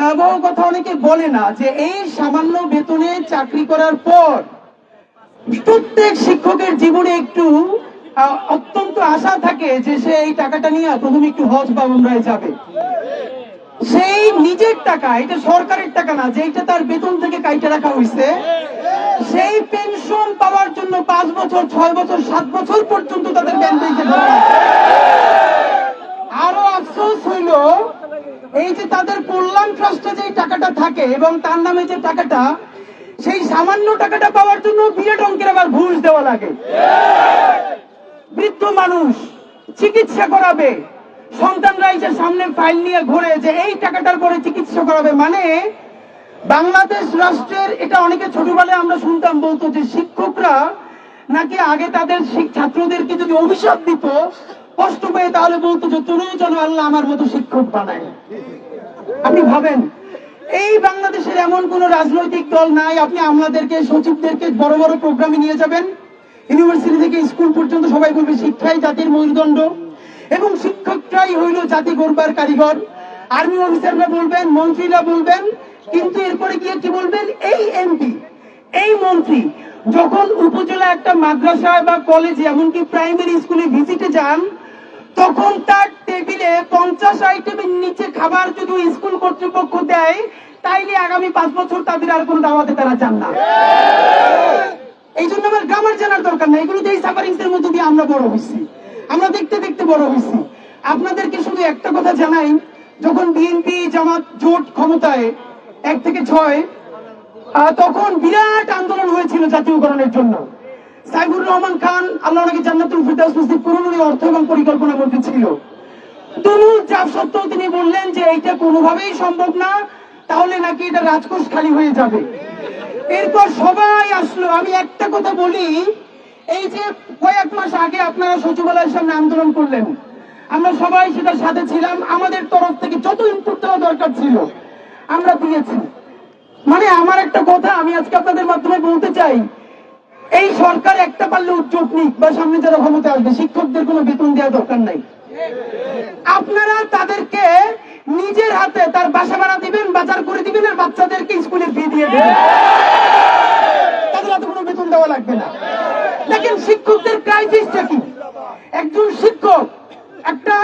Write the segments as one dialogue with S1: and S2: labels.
S1: ভয়াবহ কথা অনেকে বলে না যে এই সামান্য বেতনে চাকরি করার পর প্রত্যেক শিক্ষকের জীবনে একটু অত্যন্ত আশা থাকে যে সে এই টাকাটা নিয়ে প্রথমে একটু হজ বা উমরায় যাবে। সেই নিজের টাকা, এটা সরকারের টাকা না যেটা তার বেতন থেকে কাইটে রাখা হয়েছে সেই পেনশন পাওয়ার জন্য পাঁচ বছর, ছয় বছর, সাত বছর পর্যন্ত তাদের ব্যাংক ব্যাংকে আরও আফসোস হইল এই যে তাদের কল্যাণ ট্রাস্টে যে টাকাটা থাকে এবং তার নামে যে টাকাটা, সেই সামান্য টাকাটা পাওয়ার জন্য বিরাট অঙ্কের আবার ঘুষ দেওয়া লাগে। বৃদ্ধ মানুষ চিকিৎসা করাবে সন্তানরা এই সামনে ফাইল নিয়ে ঘুরে যে এই টাকাটার পরে চিকিৎসা করাবে মানে বাংলাদেশ রাষ্ট্রের, এটা অনেকে ছোটবেলায় আমরা শুনতাম বলতো যে শিক্ষকরা নাকি আগে তাদের ছাত্রদেরকে যদি অভিশাপ দিত কষ্ট পেয়ে তাহলে বলতো যে তোরও যেন আল্লাহ আমার মতো শিক্ষক বানায়। আপনি ভাবেন, এই বাংলাদেশের এমন কোন রাজনৈতিক দল নাই, আপনি আমাদেরকে, সচিবদেরকে বড় বড় প্রোগ্রামে নিয়ে যাবেন। ইউনিভার্সিটি থেকে স্কুল পর্যন্ত সবাই বলবে, শিক্ষাই জাতির মেরুদণ্ড এবং শিক্ষকরাই হইল জাতি গড়বার কারিগর। আর্মি অফিসাররা বলবেন, মন্ত্রীরা বলবেন, কিন্তু এরপরে গিয়ে কি বলবেন? এই এমপি এই মন্ত্রী যখন উপজেলা একটা মাদ্রাসায় বা কলেজে এমনকি প্রাইমারি স্কুলে ভিজিটে যান তখন তার টেবিলে পঞ্চাশ আইটেমের নিচে খাবার যদি স্কুল কর্তৃপক্ষ দেয়, তাইলে আগামী পাঁচ বছর তাদের আর কোনো দাওয়াতে তারা চান না। এই জন্য আমার গ্রামার জানার দরকার নাই। এগুলো এই সাফারিংস এর মধ্যে দিয়ে আমরা বড় হয়েছি আমরা দেখতে দেখতে বড় হয়েছি আপনাদেরকে শুধু একটা কথা জানাই, যখন বিএনপি জামাত জোট ক্ষমতায় এক থেকে ছয় তখন বিরাট আন্দোলন হয়েছিল জাতীয়করণের জন্য। সাইফুর রহমান খান, আল্লাহ নাকি জান্নাতুল ফিরদাউস নসিব করুন উনি অর্থ এবং পরিকল্পনা মন্ত্রী ছিল। তুমুল চাপ সত্ত্বেও তিনি বললেন যে এইটা কোনোভাবেই সম্ভব না, তাহলে নাকি এটা রাজকোষ খালি হয়ে যাবে। এরপর সবাই আসলো। আমি একটা কথা বলি, এই যে কয়েক মাস আগে আপনারা সচিবালয়ের সামনে আন্দোলন করলেন, আমরা সবাই সেটার সাথে ছিলাম, আমাদের তরফ থেকে যত ইনপুট দেওয়া দরকার ছিল, আমরা দিয়েছি। মানে আমার একটা কথা আমি আজকে আপনাদের মাধ্যমে বলতে চাই এই সরকার একটা পারলে উদ্যোগ বা সামনে যারা ক্ষমতা আসবে, শিক্ষকদের কোনো বেতন দেওয়ার দরকার নাই। আপনারা তাদেরকে নিজের হাতে তার বাসা ভাড়া দিবেন, বাজার করে দিবেন আর বাচ্চাদেরকে স্কুলে ফি দিয়ে দেবেন। তাদের হাতে কোনো বেতন দেওয়া লাগবে না। দেখেন শিক্ষকদের ক্রাইসিসটা কি? একজন শিক্ষক, একটা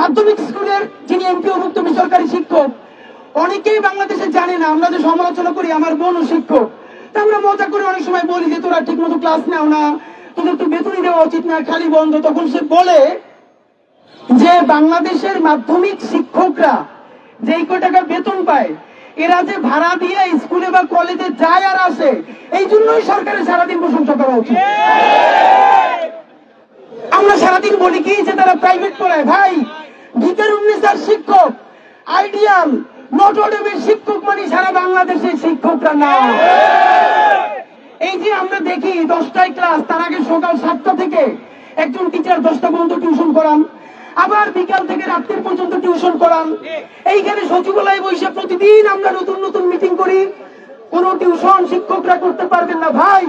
S1: মাধ্যমিক স্কুলের যিনি এমপি অভুক্ত বেসরকারি শিক্ষক, অনেকেই বাংলাদেশে জানে না, আমরা যে সমালোচনা করি, আমার বোনও শিক্ষক। আমরা মজা করে অনেক সময় বলি যে, তোরা ঠিক মতো ক্লাস নেও না, তোদের তো বেতনই দেওয়া উচিত না, খালি বন্ধ। তখন সে বলে যে, বাংলাদেশের মাধ্যমিক শিক্ষকরা যেই কয় টাকা বেতন পায়, এরা যে ভাড়া দিয়ে স্কুলে বা কলেজে যায় আর আসে, এই জন্যই সরকারের সারাদিন প্রশংসা করা উচিত। আমরা সারাদিন বলি কি যে, তারা প্রাইভেট পড়ায়। ভাই, গীতের উন্নিশার শিক্ষক, আইডিয়াল নটরডেমের শিক্ষক মানে সারা বাংলাদেশের শিক্ষকরা না এই যে আমরা দেখি, দশটায় ক্লাস তার আগে সকাল সাতটা থেকে একজন টিচার দশটা পর্যন্ত টিউশন করান, আবার বিকাল থেকে রাত্রি পর্যন্ত টিউশন করান। এইখানে সচিবালয় বসে প্রতিদিন আমরা নতুন নতুন মিটিং করি। কোন টিউশন শিক্ষকরা করতে পারবেন না, ভাই।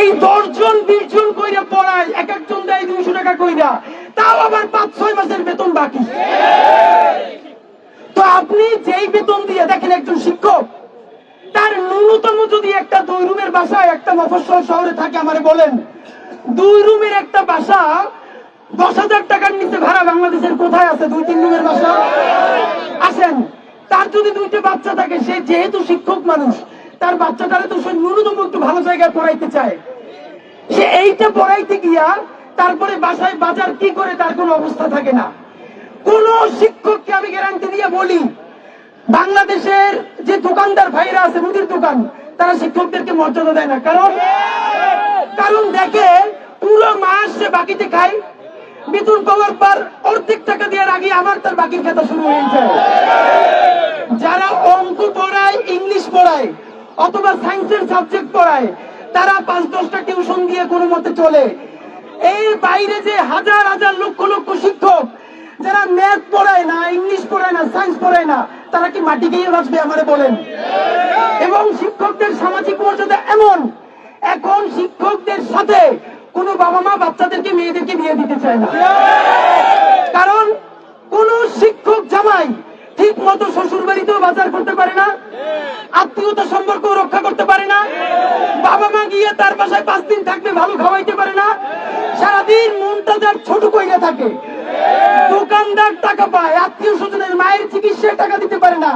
S1: এই দশজন বিশ জন কইরা পড়ায়, এক একজন দেয় দুইশো টাকা কইরা। তাও আবার পাঁচ ছয় মাসের বেতন বাকি। আপনি যেই বেতন দিয়ে দেখেন একজন শিক্ষক, তার ন্যূনতম যদি একটা দুই রুমের বাসা, একটা মফস্বল শহরে থাকে, আমারে বলেন, দুই রুমের একটা বাসা দশ হাজার টাকার নিচে ভাড়া বাংলাদেশের কোথায় আছে? দুই, তিন রুমের বাসা? আসেন, তার যদি দুইটা বাচ্চা থাকে, সে যেহেতু শিক্ষক মানুষ, তার বাচ্চাটারে তো সে ন্যূনতম একটু ভালো জায়গায় পড়াইতে চায়। সে এইটা পড়াইতে গিয়া তারপরে বাসায় বাজার কি করে, তার কোনো অবস্থা থাকে না। কোন শিক্ষককে আমি গ্যারান্টি দিয়ে বলি, বাংলাদেশের যে দোকানদার ভাইরা আছে, মুদির দোকান, তারা শিক্ষকদেরকে মর্যাদা দেয় না। কারণ কারণ দেখে পুরো মাস সে বাকিতে খায়। বেতন পাওয়ার পর অর্ধেক টাকা দেওয়ার আগে আমার তার বাকির খাতা শুরু হয়ে যায়। যারা অঙ্ক পড়ায়, ইংলিশ পড়ায়, অথবা সায়েন্সের সাবজেক্ট পড়ায়, তারা পাঁচ দশটা টিউশন দিয়ে কোনো মতে চলে। এই বাইরে যে হাজার হাজার লক্ষ লক্ষ শিক্ষক যারা ম্যাথ পড়ায় না, ইংলিশ পড়ায় না, সায়েন্স পড়ায় না, তারা কি মাটি গিয়ে বাঁচবে আমারে বলেন? এবং শিক্ষকদের সামাজিক মর্যাদা এমন, এখন শিক্ষকদের সাথে কোনো বাবা মা বাচ্চাদেরকে, মেয়েদেরকে বিয়ে দিতে চায় না। কারণ কোন শিক্ষক জামাই ঠিক মতো শ্বশুর বাড়িতেও বাজার করতে পারে না, আত্মীয়তা সম্পর্ক রক্ষা করতে পারে না, বাবা মা গিয়ে তার বাসায় পাঁচ দিন থাকবে ভালো খাওয়াইতে পারে না, সারাদিন মনটা যার ছোট কইরা থাকে। দোকানদার টাকা পায়, আত্মীয় স্বজনের মায়ের চিকিৎসায় টাকা দিতে পারে না।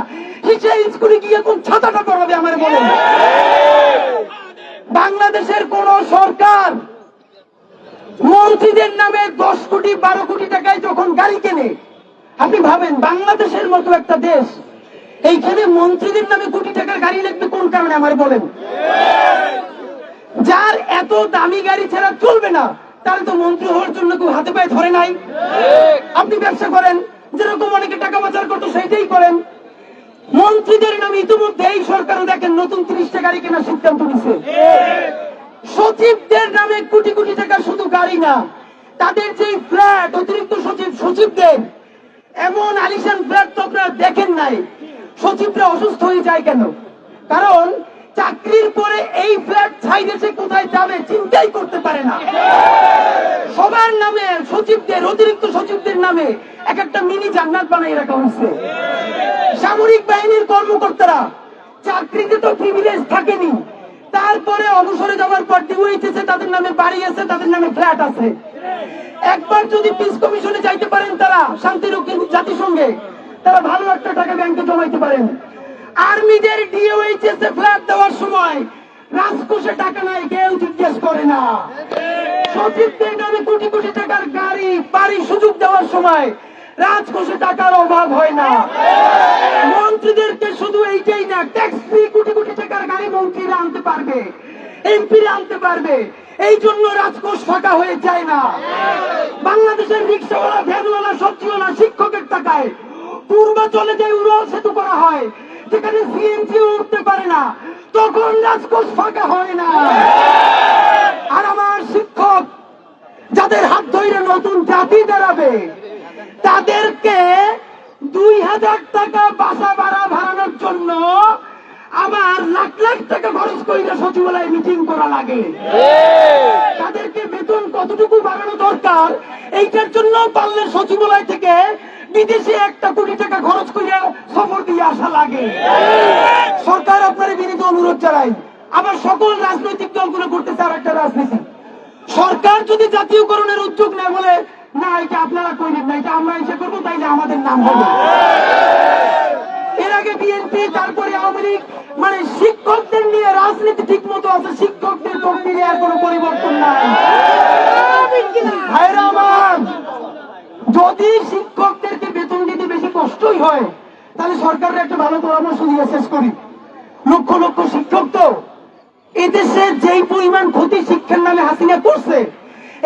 S1: স্কুলে গিয়ে কোন ছাতাটা পড়াবে আমার বলেন বাংলাদেশের কোন সরকার নামে দশ কোটি, বারো কোটি টাকায় যখন গাড়ি কেনে, আপনি ভাবেন বাংলাদেশের মতো একটা দেশ, এইখানে মন্ত্রীদের নামে কোটি টাকার গাড়ি লাগবে কোন কারণে? আমার বলেন। যার এত দামি গাড়ি ছাড়া চলবে না। তাহলে তো মন্ত্রী হওয়ার জন্য কেউ হাতে পায়ে ধরে নাই। আপনি ব্যবসা করেন, যেরকম অনেকে টাকা পাচার করতো সেইটাই করেন। মন্ত্রীদের নামে ইতিমধ্যে এই সরকারও দেখেন নতুন তিরিশটা গাড়ি কেনার সিদ্ধান্ত নিছে। সচিবদের নামে কোটি কোটি টাকা শুধু গাড়ি না, তাদের যে ফ্ল্যাট, অতিরিক্ত সচিব সচিবদের, এমন আলিশান ফ্ল্যাট তো আপনারা দেখেন নাই। সচিবরা অসুস্থ হয়ে যায় কেন? কারণ চাকরির পরে এই ফ্ল্যাট ছাই দেশে কোথায় যাবে চিন্তাই করতে পারে না। সবার নামে সচিবদের, অতিরিক্ত সচিবদের নামে এক একটা মিনি জান্নাত বানাই রাখা হয়েছে। সামরিক বাহিনীর কর্মকর্তারা চাকরিতে তো প্রিভিলেজ থাকেনি। তারপরে অবসরে যাওয়ার পর ডিওইচএসে তাদের নামে বাড়ি আছে, তাদের নামে ফ্ল্যাট আছে। একবার যদি পিস কমিশনে যাইতে পারেন তারা, শান্তিরক্ষী জাতিসংঘে, তারা ভালো একটা টাকা ব্যাংকে জমাইতে পারেন। আর্মিদের ডিওইচএস এ ফ্ল্যাট দেওয়ার সময় রাজকোষে টাকা নাই, কেউ জিজ্ঞেস করে না। সচিবদের নামে কোটি কোটি টাকার গাড়ি, বাড়ি সুযোগ দেওয়ার সময় রাজকোষে টাকার অভাব হয় না। মন্ত্রীদেরকে শুধু এইটাই না ট্যাক্স ফ্রি কোটি কোটি টাকার গাড়ি মন্ত্রীরা আনতে পারবে এমপিরা আনতে পারবে। এই জন্য রাজকোষ ফাঁকা হয়ে যায় না। বাংলাদেশের রিক্সাওয়ালা, ভ্যানওয়ালা সবজিওয়ালা শিক্ষকের টাকায়। পূর্বাচলে যে উড়াল সেতু করা হয় যেখানে সিএনজি উঠতে পারে না, তখন রাজকোষ ফাঁকা হয় না। আর আমার শিক্ষক, যাদের হাত ধরে নতুন জাতি দাঁড়াবে তাদেরকে দুই হাজার টাকা বাসা ভাড়া ভাড়ানোর জন্য আবার লাখ লাখ টাকা খরচ কইরা সচিবালয়ে মিটিং করা লাগে। তাদেরকে বেতন কতটুকু বাড়ানো দরকার, এইটার জন্য পারলে সচিবালয় থেকে বিদেশে একটা কোটি টাকা খরচ করে সফর দিয়ে আসা লাগে। সরকার আপনার বিনীত অনুরোধ জানাই। আবার সকল রাজনৈতিক দলগুলো করতেছে আর একটা রাজনীতি। সরকার যদি জাতীয়করণের উদ্যোগ নেয় বলে, না, এটা আপনারা করেন না, এটা আমরা এসে করব, তাইলে আমাদের নাম হবে। এর আগে বিএনপি, তারপরে আওয়ামী লীগ মানে শিক্ষকদের নিয়ে রাজনীতি ঠিক মতো আছে, শিক্ষকদের পক্ষে নিয়ে আর কোনো পরিবর্তন নাই। ভাইরা আমার যদি শিক্ষকদেরকে বেতন দিতে বেশি কষ্টই হয়, তাহলে সরকারের একটা ভালো পরামর্শ দিয়ে শেষ করি। লক্ষ লক্ষ শিক্ষক তো এদেশে যেই পরিমাণ ক্ষতি শিক্ষার নামে হাসিনা করছে,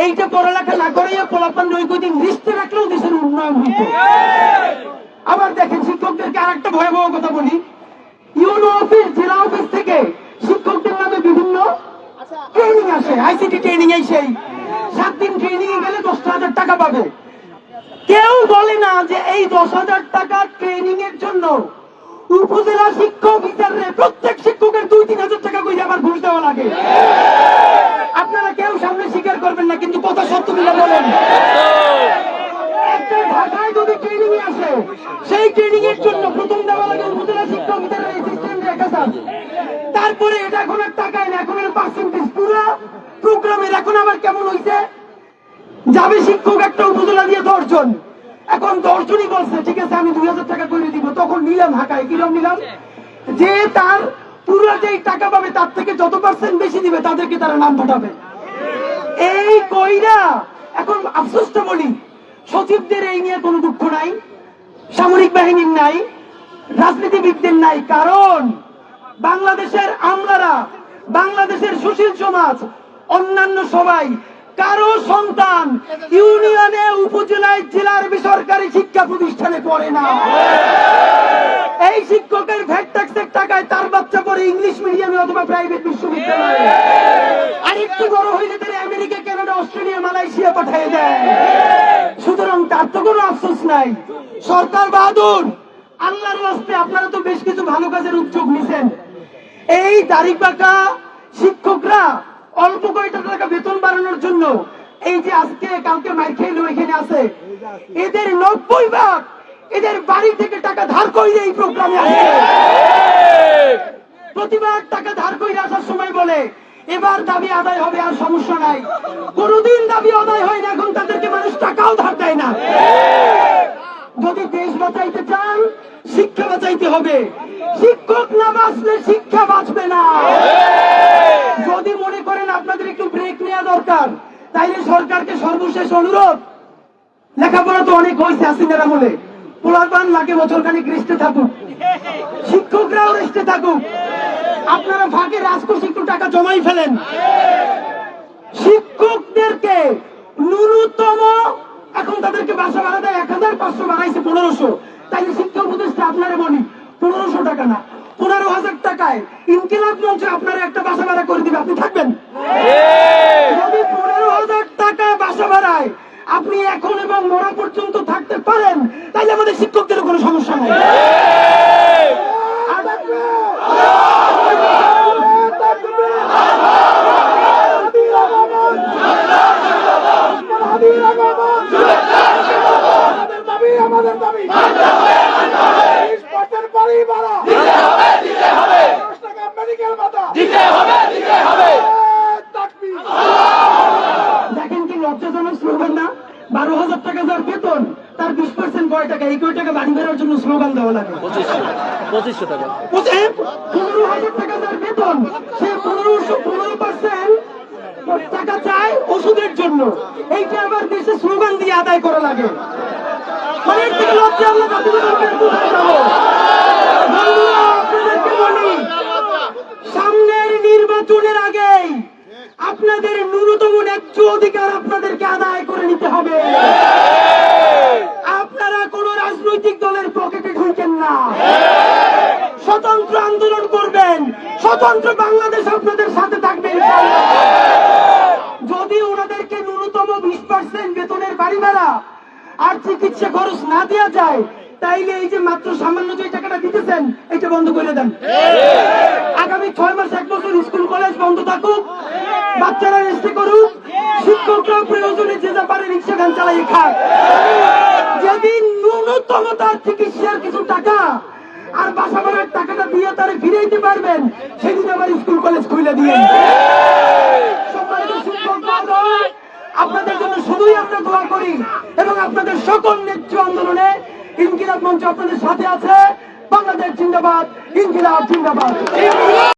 S1: এইটা পড়ালেখা না করে পোলাপান নৈকদিন লিস্টে রাখলেও দেশের উন্নয়ন হইত। আবার দেখেন, শিক্ষকদেরকে আর একটা ভয়াবহ কথা বলি। ইউনো অফিস, জেলা অফিস থেকে শিক্ষকদের নামে বিভিন্ন ট্রেনিং আসে। আইসিটি ট্রেনিং এই সেই। সাত দিন ট্রেনিং গেলে দশটা হাজার টাকা পাবে। বলে না যে এই দশ হাজার টাকা ট্রেনিং এর জন্য উপজেলা শিক্ষক হিসাবে প্রত্যেক শিক্ষকের দুই, তিন হাজার টাকা করে আবার ঘুষ দেওয়া লাগে। আপনারা কেউ সামনে স্বীকার করবেন না, কিন্তু কথা সত্য মিলে বলেন। ঢাকায় যদি ট্রেনিং আসে, সেই ট্রেনিং এর জন্য প্রথম দেওয়া লাগে উপজেলা শিক্ষক হিসাবে অ্যাসিস্ট্যান্ট এক হাজার তারপরে এটা এখন টাকায় না, এখন পার্সেন্টেজ পুরো প্রোগ্রামের এখন আবার কেমন হইছে? যাবে শিক্ষক একটা উপজেলা দিয়ে দশজন। এখন দশজনই বলছে, ঠিক আছে, আমি দুই হাজার টাকা করে দিব। তখন নিলাম হাঁকায়। কিরম নিলাম? যে তার পুরো যে টাকা পাবে, তার থেকে যত পার্সেন্ট বেশি দিবে, তাদেরকে তারা নাম পাঠাবে। এই কইরা এখন আফসোসটা বলি, সচিবদের এই নিয়ে কোনো দুঃখ নাই, সামরিক বাহিনীর নাই, রাজনীতিবিদদের নাই। কারণ বাংলাদেশের আমলারা, বাংলাদেশের সুশীল সমাজ, অন্যান্য সবাই কারও সন্তান ইউনিয়নে, উপজেলায়, জেলার বেসরকারি শিক্ষা প্রতিষ্ঠানে পড়ে না। এই শিক্ষকের ভ্যাট ট্যাক্সের টাকায় তার বাচ্চা পড়ে ইংলিশ মিডিয়ামে অথবা প্রাইভেট বিশ্ববিদ্যালয়ে। আর একটু বড় হইলে তারা আমেরিকা, কানাডা, অস্ট্রেলিয়া, মালয়েশিয়া পাঠিয়ে দেয়। সুতরাং তার তো কোনো আফসোস নাই। সরকার বাহাদুর, আল্লাহর রাস্তে আপনারা তো বেশ কিছু ভালো কাজের উদ্যোগ নিছেন। এই তারিখ পাকা শিক্ষকরা অল্প কয়টা টাকা বেতন বাড়ানোর জন্য এই যে আজকে কালকে মাইর খেয়ে এখানে আছে, এদের নব্বই ভাগ এদের বাড়ি থেকে টাকা ধার করে এই প্রোগ্রামে আসে। প্রতিবার টাকা ধার করে আসার সময় বলে, এবার দাবি আদায় হবে আর সমস্যা নাই। কোনদিন দাবি আদায় হয় না, এখন তাদেরকে মানুষ টাকাও ধার দেয় না। যদি দেশ বাঁচাইতে চান, শিক্ষা বাঁচাইতে হবে। শিক্ষক না বাঁচলে শিক্ষা বাঁচবে না। দরকার। তাইলে সরকারকে সর্বশেষ অনুরোধ, লেখাপড়া তো অনেক হয়েছে আসিনের আমলে। পোলাপান লাগে বছর খানিক রেস্টে থাকুক। শিক্ষকরাও রেস্টে থাকুক। আপনারা ফাঁকে রাজকোষ একটু টাকা জমাই ফেলেন। শিক্ষকদেরকে ন্যূনতম, এখন তাদেরকে বাসা ভাড়া দেয় এক হাজার পাঁচশো বাড়াইছে পনেরোশো। তাই শিক্ষা উপদেষ্টা আপনারা বলি, পনেরোশো টাকা না। পনেরো হাজার টাকায় ইনকিলাব মঞ্চে আপনারা একটা বাসা ভাড়া করে দিবে আপনি থাকবেন? যদি পনেরো হাজার টাকা বাসা ভাড়ায় আপনি এখন এবং মরা পর্যন্ত থাকতে পারেন তাইলে আমাদের শিক্ষকদের কোনো সমস্যা নেই।
S2: আমাদের দাবি। তিরিশ বাড়ি ভাড়া দশ টাকা মেডিকেল ভাতা। তাকবীর।
S1: দেখেন কি লজ্জাজনক স্লোগান না? বারো হাজার টাকা যার বেতন তার বিশ পার্সেন্ট কয় টাকা? এই কয় টাকা বাড়ি বেরোর জন্য স্লোগান দেওয়া লাগে।
S3: পঁচিশশো। টাকা।
S1: পনেরো হাজার টাকা যার বেতন সে পনেরোশো পনেরো পার্সেন্ট টাকা চায় ওষুধের জন্য। এইটা আবার দেশে স্লোগান দিয়ে আদায় করা লাগে। মানে সামনের নির্বাচনের আগেই আপনাদের ন্যূনতম ন্যায্য অধিকার আপনাদেরকে আদায় করে নিতে হবে। আপনারা কোন রাজনৈতিক দলের পকেটে ঢুকেন না। স্বতন্ত্র আন্দোলন করবেন। স্বতন্ত্র বাংলাদেশ আপনাদের আর চিকিৎসা খরচ না দেওয়া যায়, তাইলে এই যে মাত্র সামান্য যে টাকাটা দিতেছেন, এটা বন্ধ করে দেন। আগামী ছয় মাস, এক বছর স্কুল, কলেজ বন্ধ থাকুক, বাচ্চারা রেস্টে করুক, শিক্ষকরা প্রয়োজনে যে যা পারে রিক্সা, ভ্যান চালিয়ে খাক। যেদিন ন্যূনতম তার চিকিৎসার কিছু টাকা আর বাসা ভাড়ার টাকাটা দিয়ে তারা ফিরে দিতে পারবেন, সেদিন আবার স্কুল, কলেজ খুলে দিয়ে আপনাদের জন্য শুধুই আমরা দোয়া করি। এবং আপনাদের সকল নেত্রী আন্দোলনে ইনকিলাব মঞ্চ আপনাদের সাথে আছে। বাংলাদেশ জিন্দাবাদ ইনকিলাব জিন্দাবাদ।